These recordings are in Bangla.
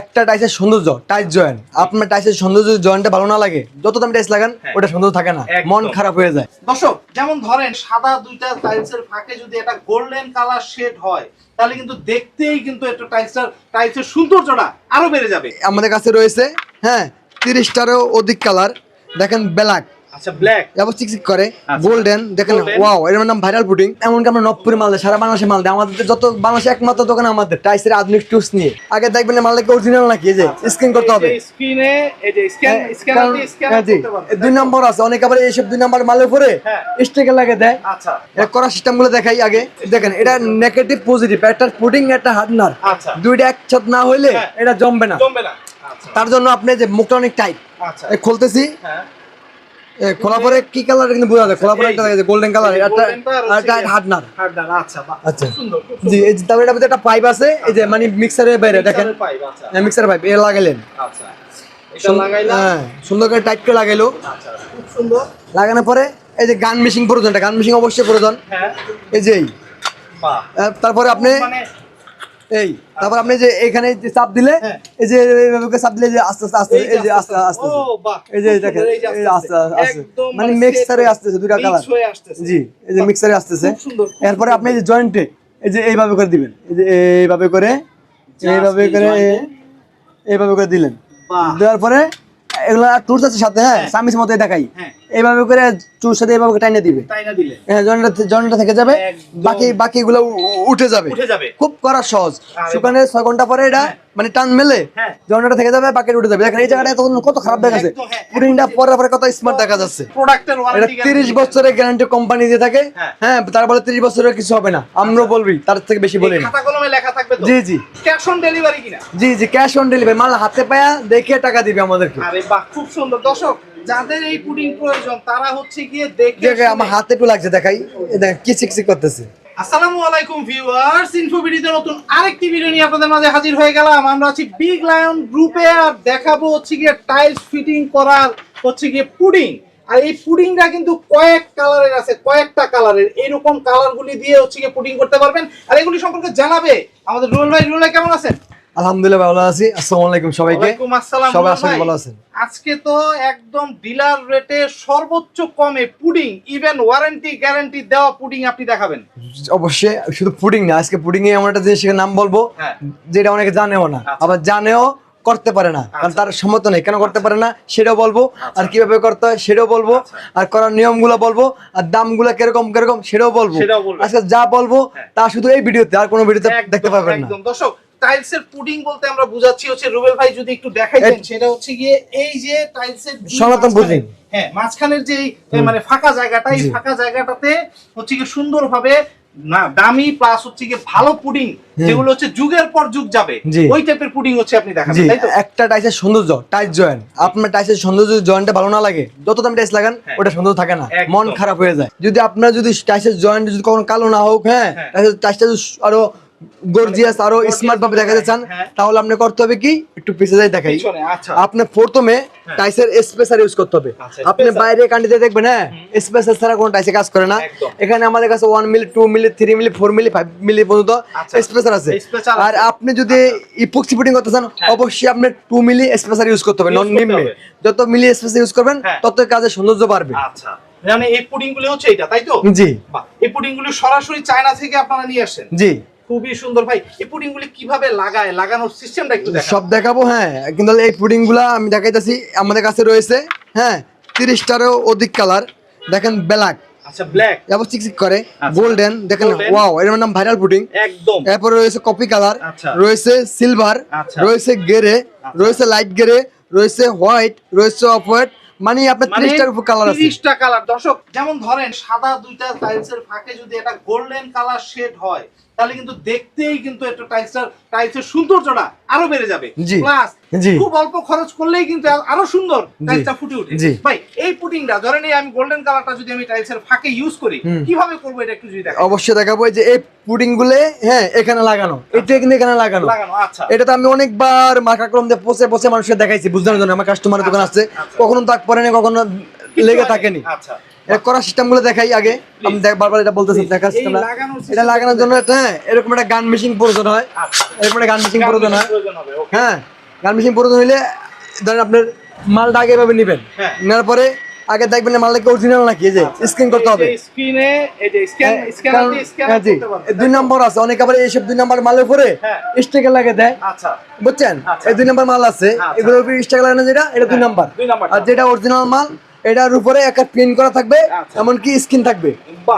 একটা টাইসের সৌন্দর্য টাইস জয়েন্ট আপনার টাইসের সৌন্দর্য জয়েন্টটা ভালো না লাগে যত দামি টাইস লাগান হ্যাঁ। ওটা সৌন্দর্য থাকে না। মন খারাপ হয়ে যায়। দর্শক যেমন ধরেন সাদা দুইটা টাইলসের ফাঁকে যদি একটা গোল্ডেন কালার শেড হয় তাহলে কিন্তু দেখতেই কিন্তু একটা টাইলসটার টাইলসের সৌন্দর্যটা আরও বেড়ে যাবে। আমাদের কাছে রয়েছে হ্যাঁ তিরিশটারও অধিক কালার দেখেন ব্ল্যাক আচ্ছা ব্ল্যাক এবার চিকচিক করে। আচ্ছা। গোল্ডেন দেখেন ওয়াও এর নাম ভাইরাল পুডিং এমনকি আমরা নবপুরে মাল দেয় সারা বাংলাদেশে মাল দেয় আমাদের যত বাংলাদেশে একমাত্র দোকান আমাদের টাইসের আধুনিক টুলস নিয়ে। আগে দেখবেন মালটাকে অরিজিনাল নাকি? এই যে করতে হবে। স্ক্রিনে যে স্ক্যান স্ক্যান দুই নম্বর আছে। অনেক আবার এইসব দুই নম্বর মালের উপরে। স্টিকার লাগে দেয়। আচ্ছা। এটা দেখাই আগে। দেখেন এটা নেগেটিভ পজিটিভ একটা পুডিং একটা হার্ডনার দুইটা একসাথে না হইলে হ্যাঁ। এটা জমবে না। জমবে না। আচ্ছা। তার জন্য আপনি যে মুখটা অনেক টাইট খুলতেছি। হ্যাঁ। খোলা পরে কি কালার কিন্তু বোঝা যায়? খোলা পরে একটা যে। গোল্ডেন কালার একটা একটা হচ্ছে হার্ডনার আচ্ছা আচ্ছা। জি এই তারপরে এটার একটা পাইপ আছে এই যে মানে মিক্সারের বাইরে দেখেন। পাইপ আচ্ছা। মিক্সার পাইপ এ লাগাইলেন আচ্ছা। এটা লাগাইলাম। হ্যাঁ সুন্দর করে টাইট করে লাগাইলো। আচ্ছা খুব সুন্দর। লাগানোর পরে এই যে গান মেশিন প্রয়োজন গান মেশিন অবশ্যই প্রয়োজন। হ্যাঁ। এই যে তারপরে আপনি মানে এই তারপর আপনি যে এখানে যে চাপ দিলে হ্যাঁ। এই যে এইভাবে চাপ দিলে যে আস্তে আস্তে আস্তে এই যে আস্তে আস্তে এই যে দেখেন এই আস্তে আস্তে মানে মিক্সারে আসতেছে mix কালার জি এই যে মিক্সারে আসতেছে। এরপরে আপনি এই যে জয়েন্টে এই যে এইভাবে করে দিবেন। এই যে এইভাবে করে এইভাবে করে এইভাবে করে দিলেন। দেওয়ার পরে এগুলো টুলস আছে সাথে হ্যাঁ? হ্যাঁ। সামিস মতো দেখাই। হ্যাঁ। এইভাবে করে চুর সাথে এইভাবে টাইনে দিবে। হ্যাঁ জয়েন্টটা থেকে যাবে। বাকি বাকিগুলো উ- উঠে যাবে। খুব করা সহজ। শুকানে ছয় ঘণ্টা পরে এটা হ্যাঁ। মানে টান মেলে হ্যাঁ। জয়েন্টটা থেকে যাবে বাকি উঠে যাবে। দেখেন এই জায়গাটা তখন কত খারাপ একদম, হ্যাঁ। পুডিংটা পরে পরে কত স্মার্ট দেখা যাচ্ছে। এটা তিরিশ বছরের গ্যারান্টি কোম্পানি দিয়ে থাকে। হ্যাঁ। হ্যাঁ তারপরে তিরিশ বছরের কিছু হবে না। আমরাও বলবি তার থেকে বেশি বলি না জি জি। ক্যাশ অন ডেলিভারি কিনা? জি জি ক্যাশ অন ডেলিভারি মাল হাতে পায়া দেখে টাকা দিবে আমাদেরকে। আরে বাহ খুব সুন্দর। দর্শক যাদের এই পুডিং প্রয়োজন তারা হচ্ছে গিয়ে দেখে দেখে আমার হাতে একটু লাগছে দেখাই। দেখেন কি চিকচিক করতেছে। আসসালামু আলাইকুম ভিউয়ার্স ইনফো ভিডিওতে নতুন আরেকটি ভিডিও নিয়ে আপনাদের মাঝে হাজির হয়ে গেলাম। আমরা আছি বিগ লায়ন গ্রুপে আর দেখাবো হচ্ছে গিয়ে টাইলস ফিটিং করার হচ্ছে গিয়ে পুডিং। আর এই পুডিংটা কিন্তু কয়েক কালারের আছে কয়েকটা কালারের এইরকম কালারগুলি দিয়ে হচ্ছে গিয়ে পুডিং করতে পারবেন। আর এগুলি সম্পর্কে জানাবে আমাদের রুল ভাই। রুল ভাই কেমন আছেন? আলহামদুলিল্লাহ ভালো আছি আসসালামু আলাইকুম সবাইকে সবাই আশা ভালো আছেন আজকে তো একদম ডিলার রেটে সর্বোচ্চ কমে পুডিং ইভেন ওয়ারেন্টি গ্যারান্টি দেওয়া পুডিং আপনি দেখাবেন অবশ্যই শুধু পুডিং না আজকে পুডিং এ এমন একটা জিনিসের নাম বলব। যেটা অনেকে জানেও না আচ্ছা। আবার জানেও করতে পারে না কারণ আচ্ছা। তার সম্মত নেই কেন করতে পারে না সেটাও বলব আর কীভাবে করতে হয় সেটাও বলব আচ্ছা। আর করার নিয়মগুলো বলব আর দাম দামগুলো কীরকম কীরকম সেটাও বলব আজকে যা বলব হ্যাঁ। তা শুধু এই ভিডিওতে আর কোনো ভিডিওতে দেখতে পাবেন না দর্শক টাইলসের পুডিং বলতে আমরা বুঝাচ্ছি হচ্ছে রুবেল ভাই যদি একটু দেখাইতেন সেটা হচ্ছে গিয়ে এই যে টাইলসের সনাতন pudding। হ্যাঁ মাঝখানের যে মানে ফাঁকা জায়গাটা এই ফাঁকা জায়গাটাতে হচ্ছে সুন্দরভাবে না দামি প্লাস হচ্ছে ভালো পুডিং যেগুলো হচ্ছে যুগের পর যুগ যাবে ওই টাইপের পুডিং হচ্ছে আপনি দেখাবেন তাই তো? একটা টাইসের সৌন্দর্য টাইস জয়েন্ট আপনার টাইসের সৌন্দর্য জয়েন্টটা ভালো না লাগে যত দামি টাইস লাগান হ্যাঁ। ওটা সৌন্দর্য থাকে না। মন খারাপ হয়ে যায়। যদি আপনার যদি টাইসের জয়েন্ট যদি কখনো কালো না হোক হ্যাঁ হ্যাঁ। টাইসটা যদি আরও গর্জিয়াস আরও স্মার্ট ভাবে দেখাতে চান হ্যাঁ। তাহলে আপনি করতে হবে কি? একটু পিছিয়ে যাই দেখাই। আচ্ছা। আপনি প্রথমে। টাইসের স্পেসার ইউজ করতে হবে। আচ্ছা, আপনি বাইরে কান্ডিতে দেখবেন হ্যাঁ? স্পেসার ছাড়া কোনো টাইসে কাজ করে না। এখানে আমাদের কাছে one milli two milli three milli four milli five milli পর্যন্ত আচ্ছা। স্পেসার আছে। আর আপনি যদি ইপক্সি পুটিং করতে চান হ্যাঁ। অবশ্যই আপনি টু মিলি স্পেসার ইউজ করতে হবে নন নিম্নে যত মিলি স্পেসার ইউজ করবেন হ্যাঁ। তত কাজের সৌন্দর্য বাড়বে। আচ্ছা। মানে এই পুডিংগুলো হচ্ছে এটা তাই তো? জি। এই পুডিংগুলো সরাসরি চায়না থেকে আপনারা নিয়ে আসেন। জি। খুবই সুন্দর। ভাই এই পুডিং গুলি কীভাবে লাগায়? লাগানোর সিস্টেমটা একটু সব দেখাবো হ্যাঁ। কিন্তু এই পুডিংগুলা আমি দেখাইতেছি আমাদের কাছে রয়েছে হ্যাঁ তিরিশটারও অধিক কালার। দেখেন ব্ল্যাক। আচ্ছা ব্ল্যাক। এবার চিকচিক করে আচ্ছা। গোল্ডেন দেখেন ওয়াও এর নাম ভাইরাল পুডিং। একদম। এরপরে রয়েছে কপি কালার আচ্ছা। রয়েছে সিলভার। রয়েছে গেরে রয়েছে লাইট গেরে রয়েছে হোয়াইট রয়েছে অফ হোয়াইট মানে আপনার মানে ত্রিশটার উপর কালার আছে। 30টা কালার। দর্শক যেমন ধরেন সাদা দুইটা টাইলসের ফাঁকে যদি একটা গোল্ডেন কালার শেড হয় তাহলে কিন্তু দেখতেই কিন্তু একটা টাইলসটার টাইলসের সৌন্দর্যটা আরও বেড়ে যাবে। প্লাস খুব অল্প খরচ করলেই কিন্তু আরও সুন্দর টাইলসটা ফুটে ওঠে। ভাই এই পুডিংটা ধরেন এই আমি গোল্ডেন কালারটা যদি আমি টাইলসের ফাঁকে ইউজ করি কীভাবে করব এটা একটু যদি দেখেন। অবশ্যই দেখাবো যে এই পুডিংগুলো হ্যাঁ এখানে লাগানো। এটা কিন্তু এখানে লাগানো। লাগানো আচ্ছা। এটা তো আমি অনেকবার মার্কা কলম দিয়ে পচে পচে মানুষকে দেখাইছি বুঝতে জন্য আমার কাস্টমারের দোকান আছে। আচ্ছা। কখনো দাগ পরে না কখনো লেগে থাকেনি। আচ্ছা। এটা করার সিস্টেমগুলো দেখাই আগে। আমি বারবার এটা বলতেছি দেখা এটা লাগানোর জন্য হ্যাঁ এরকম একটা গান মেশিন প্রয়োজন হয়। আচ্ছা। এরকম একটা গান মেশিন প্রয়োজন হয়. হ্যাঁ গান মেশিন প্রয়োজন হইলে ধরেন আপনার মালটা আগে এভাবে নেবেন। হ্যাঁ। নেওয়ার পরে আগে দেখবেন যে মালটা কি অরিজিনাল নাকি এই যে স্ক্রিন করতে হবে। স্ক্রিনে এই যে স্ক্যান হ্যাঁ, স্ক্যান হ্যাঁ, দুই নম্বর আছে অনেক আবার এইসব দুই নম্বর মালের উপরে। স্টিকার লাগে দেয়। আচ্ছা। বুঝছেন? আচ্ছা। এই দুই নম্বর মাল আছে আচ্ছা। এগুলোর উপরে স্টিকার লাগানো যেটা এটা দুই নম্বর আর যেটা অরিজিনাল মাল এটার উপরে একটা প্রিন্ট করা থাকবে আচ্ছা। এমনকি স্ক্রিন থাকবে।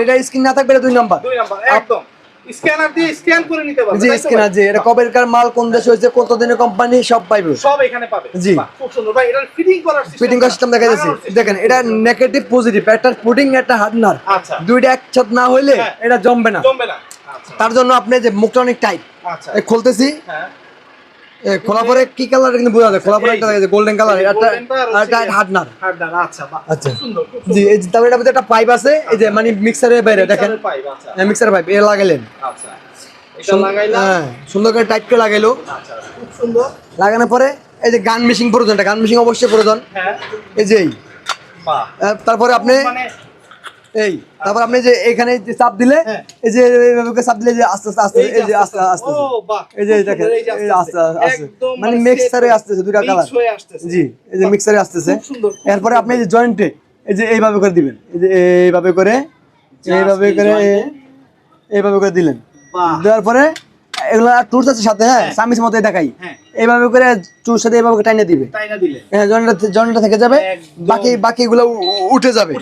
এটা স্ক্রিন না থাকবে এটা দুই নম্বর দুই নাম্বার একদম। স্ক্যানার দিয়ে স্ক্যান করে নিতে পারবে জি তাই তো স্ক্রিন ভাই? আছে এটা কবেরকার মাল কোন দেশে হয়েছে কত দিনের কোম্পানি সব পাইবে সব এখানে পাবে। জি। খুব সুন্দর। ভাই এটা ফিটিং করার সিস্টেম দেখা যাচ্ছে দেখেন এটা নেগেটিভ পজিটিভ একটা পুডিং একটা হার্ডনার আচ্ছা। দুইটা একসাথে না হইলে হ্যাঁ। এটা জমবে না। জমবে না। আচ্ছা। তার জন্য আপনি যে মুখটা অনেক টাইট আচ্ছা। খুলতেছি। হ্যাঁ। পরে কি কালার কিন্তু বোঝা যায়? পরে একটা দেখা যায় গোল্ডেন কালার একটা আর একটা হার্ডনার হার্ডনার আচ্ছা আচ্ছা। জি এই যে তারপরে এটার একটা পাইপ আছে। এই যে মানে মিক্সারের বাইরে দেখেন। Mixer আচ্ছা। মিক্সার পাইপ এ লাগাইলেন আচ্ছা। এটা হ্যাঁ সুন্দর করে টাইট করে লাগাইলো। আচ্ছা খুব সুন্দর। লাগানোর পরে এই যে গান মেশিন প্রয়োজন গান মেশিন অবশ্যই প্রয়োজন। হ্যাঁ। এই যে তারপরে আপনি এই তারপর আপনি যে এখানে যে চাপ দিলে হ্যাঁ। এই যে এইভাবে চাপ দিলে যে আস্তে আস্তে আস্তে এই যে আস্তে আস্তে ও বাহ। এই যে দেখেন এই আস্তে আস্তে। মানে মিক্সারে আসতেছে দুইটা কালার জি এই যে মিক্সারে আসতেছে। এরপরে আপনি এই যে জয়েন্টে এই যে এইভাবে করে দিবেন। এই যে এইভাবে করে এইভাবে করে এইভাবে করে দিলেন। দেওয়ার পরে এগুলো টুলস আছে সাথে হ্যাঁ? সামিস মতো দেখাই। হ্যাঁ। এইভাবে করে চুর সাথে এইভাবে টাইনে দিবে। হ্যাঁ থেকে যাবে। বাকি বাকিগুলো উঠে যাবে।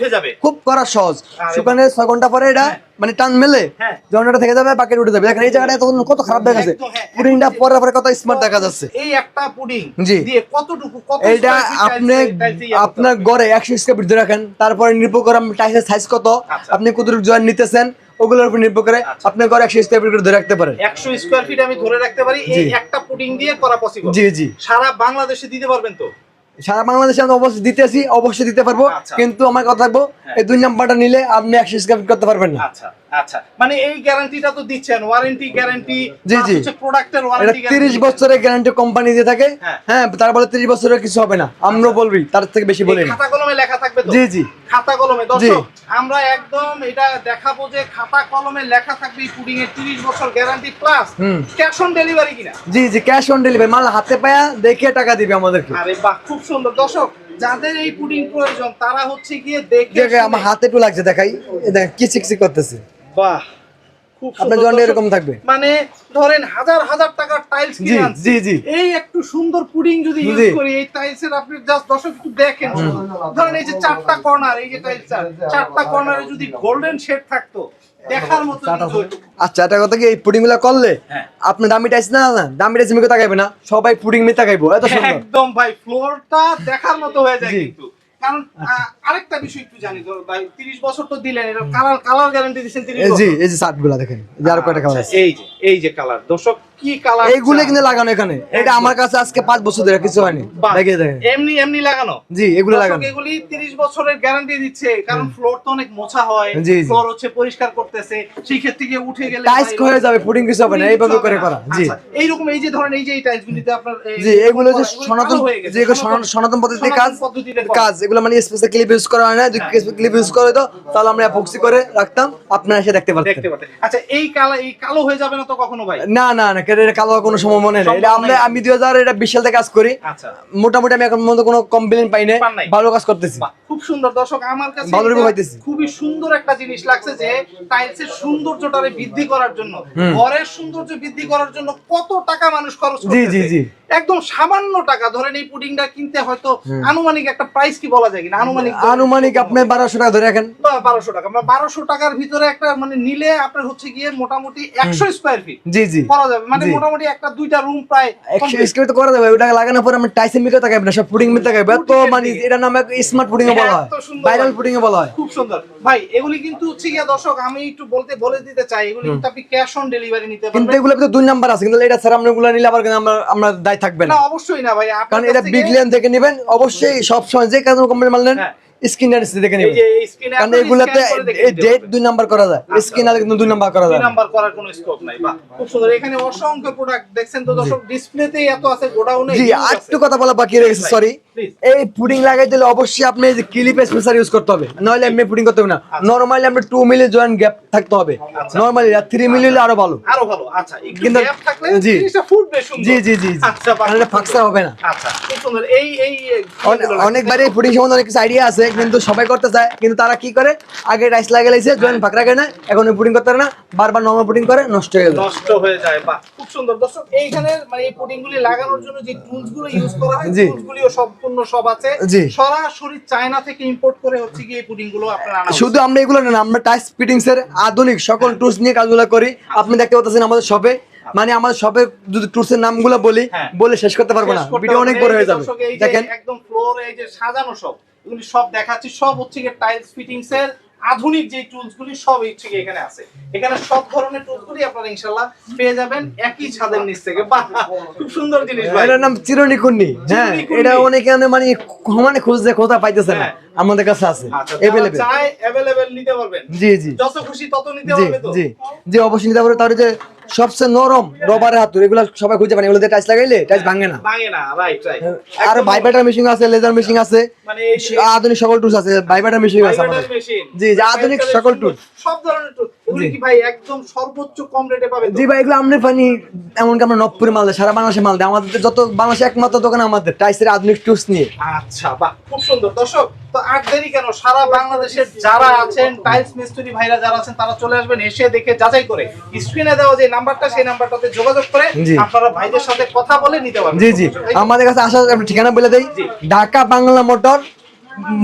খুব করা সহজ। শুকানে ছয় ঘণ্টা পরে এটা হ্যাঁ। মানে টান মেলে। হ্যাঁ। জন্ডাটা থেকে যাবে বাকি উঠে যাবে। দেখেন এই জায়গাটা তখন কত খারাপ দেখা যাচ্ছে। হ্যাঁ, পুডিংটা পরে পরে কত স্মার্ট দেখা যাচ্ছে। এই একটা পুডিং জি। কতটুকু এইটা আপনি আপনার গড়ে একশো স্কোয়ার রাখেন। তারপরে নির্ভর করে টাইসের সাইজ কত। আচ্ছা। আপনি কতটুকু জয়েন নিতেছেন। ওগুলোর উপর নির্ভর করে আচ্ছা। আপনি ঘর একশো স্কোয়ার ফিট করে ধরে রাখতে পারেন। 100 স্কয়ার ফিট আমি ধরে রাখতে পারি এই একটা পুটিং দিয়ে করা পসিবল জি জি সারা বাংলাদেশে দিতে পারবেন তো সারা বাংলাদেশে আমি অবশ্যই দিতেছি অবশ্যই দিতে পারব আচ্ছা। কিন্তু আমার কথা থাকব। এই দুই নাম্বারটা নিলে আপনি একশো করতে পারবেন না। আচ্ছা আচ্ছা। মানে এই গ্যারান্টিটা তো দিচ্ছেন ওয়ারেন্টি গ্যারান্টি জি, জি। প্রোডাক্টের ওয়ারেন্টি তিরিশ বছরের গ্যারান্টি কোম্পানি দিয়ে থাকে। হ্যাঁ। হ্যাঁ তারপরে তিরিশ বছরের কিছু হবে না। আমরাও বলবি তার থেকে বেশি বলি খাতা কলমে লেখা থাকবে তো? জি জি। খাতা কলমে দর্শক আমরা একদম এটা দেখাবো যে খাতা কলমে লেখা থাকবে পুডিং এর 30 বছর guarantee plus cash on delivery কিনা? জি জি ক্যাশ অন ডেলিভারি মাল হাতে পায়া দেখে টাকা দিবে আমাদেরকে। আরে বাহ খুব সুন্দর। দর্শক যাদের এই পুডিং প্রয়োজন তারা হচ্ছে গিয়ে দেখে আমার হাতে একটু লাগছে দেখাই। দেখেন কি চিকচিক করতেছে। বাহ আপনার জন্য এরকম থাকবে। মানে ধরেন হাজার হাজার টাকার টাইলস জি জি জি। এই একটু সুন্দর পুডিং যদি ইউজ করি এই টাইলসের আপনি জাস্ট দর্শক একটু দেখেন। ধরেন এই যে চারটা কর্নার এই যে টাইলস চারটা কর্নারে যদি গোল্ডেন শেড থাকতো আচ্ছা এটা কথা কি এই পুডিংগুলা করলে হ্যাঁ। আপনি দামি টাইস না না দামি টাইস মিকে তাকাইবে না সবাই পুডিং মি তাকাইবো এত সুন্দর। একদম ভাই ফ্লোরটা দেখার মতো হয়ে যায় কিন্তু। কারণ আরেকটা বিষয় একটু জানি ভাই 30 বছর তো দিলেন এটা কালার কালার গ্যারান্টি 30 এই জি এই যে শার্টগুলা দেখেন এই যে কয়টা কালার আচ্ছা, এই যে। এই যে কালার দর্শক কি কালার এইগুলো কিন্তু লাগানো এখানে। এটা আমার কাছে আজকে বছর ধরে কিছু হয়নি। দেখেন এমনি এমনি লাগানো? জি এগুলো লাগানো। এগুলি 30 বছরের গ্যারান্টি দিচ্ছে কারণ ফ্লোর তো অনেক মোছা হয়। ফ্লোর হচ্ছে পরিষ্কার করতেছে সেই ক্ষেত্রে গিয়ে উঠে গেলে টাইস হয়ে যাবে কিছু হবে না এইভাবে করে করা জি। আচ্ছা, এই যে ধরেন এই যে গুলিতে আপনার জি এগুলো যে সনাতন হয়ে যে সনাতন- পদ্ধতিতে কাজ কাজ এগুলো মানে স্পেশাল ক্লিপ ইউজ করা হয় না যদি ক্লিপ ইউজ করে তো তাহলে আমরা অ্যাপক্সি করে রাখতাম আপনারা এসে দেখতে পারতেন। দেখতে পাচ্ছেন আচ্ছা এই কালো এই কালো হয়ে যাবে না তো কখনো ভাই? না না না কেটে কালো কোনো সময় মনে নেই। এটা আমরা আমি দুই হাজার এটা বিশ সাল থেকে কাজ করি। আচ্ছা। মোটামুটি আমি এখন পর্যন্ত কোনো কমপ্লেন পাই না। ভালো কাজ করতেছি। খুব সুন্দর। দর্শক আমার কাছে ভালো এটা হইতেছে খুবই সুন্দর একটা জিনিস লাগছে যে টাইলসের সৌন্দর্যটারে বৃদ্ধি করার জন্য। ঘরের সৌন্দর্য বৃদ্ধি করার জন্য কত টাকা মানুষ খরচ জি, জি, জি। একদম সামান্য টাকা। ধরেন এই পুডিংটা কিনতে হয়তো আনুমানিক একটা প্রাইস কি বলা যায় কিনা? আনুমানিক আনুমানিক আপনি বারোশো টাকা ধরে রাখেন। বারোশো টাকা। মানে বারোশো টাকার ভিতরে একটা মানে নিলে আপনার হচ্ছে গিয়ে মোটামুটি একশো স্কোয়ার ফিট জি জি। করা যাবে। মানে মোটামুটি একটা দুইটা রুম প্রায় একশো স্কোয়ার তো করা যাবে। ওটা লাগানোর পরে আমি টাইসের মিকে তাকাইবে না সব পুডিং মিকে তাকাইবে। তো মানে। এটা নামে স্মার্ট পুডিং বলা হয়। ভাইরাল পুডিং বলা হয়। খুব সুন্দর। ভাই এগুলি কিন্তু হচ্ছে গিয়া দর্শক আমি একটু বলতে বলে দিতে চাই এগুলি কিন্তু আপনি ক্যাশ অন ডেলিভারি নিতে পারবেন। কিন্তু এগুলো দুই নাম্বার আছে। কিন্তু এটা স্যার আমরা এগুলো নিলে আবার আমরা আমরা দায় থাকবে না। অবশ্যই না ভাই কারণ এটা বিগ লেন থেকে নেবেন। অবশ্যই সবসময় যে কোনো কোম্পানির মাল নেন হ্যাঁ। স্ক্রিনে দেখে নেবেন। কারণ এগুলাতে ডেট দুই নাম্বার করা যায়। স্ক্রিন আর কিন্তু দুই নাম্বার করা যায়। নাম্বার করার কোনো স্কোপ নাই। বাহ খুব সুন্দর। এখানে অসংখ্য প্রোডাক্ট দেখছেন তো দর্শক? ডিসপ্লেতেই এত আছে গোডাউনে জি একটু কথা বলা বাকি রয়ে গেছে সরি এই পুডিং লাগাই দিলে অবশ্যই আপনি এই যে ক্লিপ স্পেসার ইউজ করতে হবে। নইলে এমনি পুডিং করতে হবে না। আচ্ছা। নরমালি আপনি টু মিলি জয়েন্ট গ্যাপ থাকতে হবে। নরমালি আর থ্রি মিলি হলে আরও ভালো। আরও ভালো আচ্ছা। কিন্তু- গ্যাপ থাকলে। জিনিসটা ফুটবে সুন্দর। জি জি জি। আচ্ছা তাহলে ফাঁকসা হবে না। আচ্ছা খুব সুন্দর। এই এই অনে- অনেকবারই পুডিং সম্বন্ধে অনেক আইডিয়া আছে। কিন্তু সবাই করতে চায় কিন্তু তারা কি করে? আগে রাইস লাগিয়ে লাইছে জয়েন্ট ফাঁক রাখে না এখন পুডিং করতে পারে না বারবার নর্মাল পুডিং করে নষ্ট হয়ে গেল। নষ্ট হয়ে যায় বাহ খুব সুন্দর। দর্শক এইখানে মানে এই পুডিং গুলি লাগানোর জন্য যে টুলসগুলো ইউজ করা হয়। টুলস গুলিও সম্পূর্ণ সব আছে। জি। সরাসরি চায়না থেকে ইম্পোর্ট করে হচ্ছে কি এই পুডিংগুলো আপনারা আনা শুধু আমরা এগুলো না আমরা টাইস ফিটিংস এর আধুনিক সকল টুলস নিয়ে কাজগুলো করি। আপনি দেখতে পাচ্ছেন আমাদের শপে মানে আমাদের শপে যদি টুলস এর নামগুলো বলি হ্যাঁ। বলে শেষ করতে পারব না। ভিডিও অনেক বড় হয়ে যাবে। দেখেন। একদম ফ্লোর এই যে সাজানো সব এগুলি সব দেখাচ্ছি সব হচ্ছে গিয়ে টাইলস ফিটিংস এর আধুনিক যে টুলস গুলি সব হচ্ছে গিয়ে এখানে আছে। এখানে সব ধরনের টুলস গুলি আপনারা ইনশাআল্লাহ পেয়ে যাবেন একই ছাদের নিচ থেকে। বাহ খুব সুন্দর জিনিস ভাই। এটার নাম চিরনিকুন্নি। হ্যাঁ এটা অনেকে মানে মানে খুঁজছে কোথা পাইতেছে না। হ্যাঁ। আমাদের কাছে আছে। अवेलेबल চাই अवेलेबल নিতে পারবেন। জি জি। যত খুশি তত নিতে হবে পারবে তো? জি। জি অবশ্যই নিতে পারবে। তাহলে যে সবচেয়ে নরম রবারের হাতুর এগুলো সবাই খুঁজে পান। এগুলো টাইস লাগাইলে টাইস ভাঙে না। ভাঙে না রাইট রাইট আর ভাইব্রেটর মেশিন আছে লেজার মেশিন আছে। মানে আধুনিক সকল টুলস আছে ভাইব্রেটর মেশিন আছে আমাদের। জি জি, আধুনিক সকল টুলস সব ধরনের টুল এগুলি কি ভাই একদম সর্বোচ্চ কম রেটে পাবে তো? জি ভাই এগুলো আমরা পানি এমনকি আমরা নবপুরে মাল দেয় সারা বাংলাদেশে মাল দেয়। আমাদের যত বাংলাদেশে একমাত্র দোকান আমাদের টাইসের আধুনিক টুলস নিয়ে। আচ্ছা বাহ খুব সুন্দর। দর্শক তো আর দেরি কেন? সারা বাংলাদেশের যারা আছেন টাইলস মিস্ত্রি ভাইরা যারা আছেন তারা চলে আসবেন এসে দেখে যাচাই করে। স্ক্রিনে দেওয়া যে নাম্বারটা সেই নাম্বারটাতে যোগাযোগ করে আপনারা ভাইদের সাথে কথা বলে নিতে পারবেন। জি জি। আমাদের কাছে আসার ঠিকানা বলে দেই। জি। ঢাকা বাংলা মোটর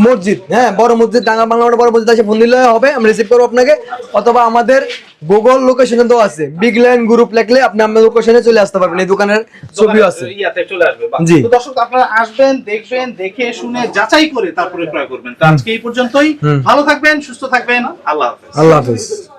মসজিদ হ্যাঁ বড় মসজিদ ডাঙ্গা বাংলা বড় মসজিদ আছে ফোন দিলে হবে আমি রিসিভ করব আপনাকে। অথবা আমাদের গুগল লোকেশনে তো আছে বিগ লাইন গ্রুপ লেখলে আপনি আমাদের লোকেশনে চলে আসতে পারবেন এই দোকানের ছবিও আছে। ইয়াতে চলে আসবে জি। দর্শক আপনারা আসবেন দেখবেন দেখে শুনে যাচাই করে তারপরে ক্রয় করবেন। তো আজকে এই পর্যন্তই ভালো থাকবেন সুস্থ থাকবেন আল্লাহ হাফেজ। আল্লাহ হাফিজ।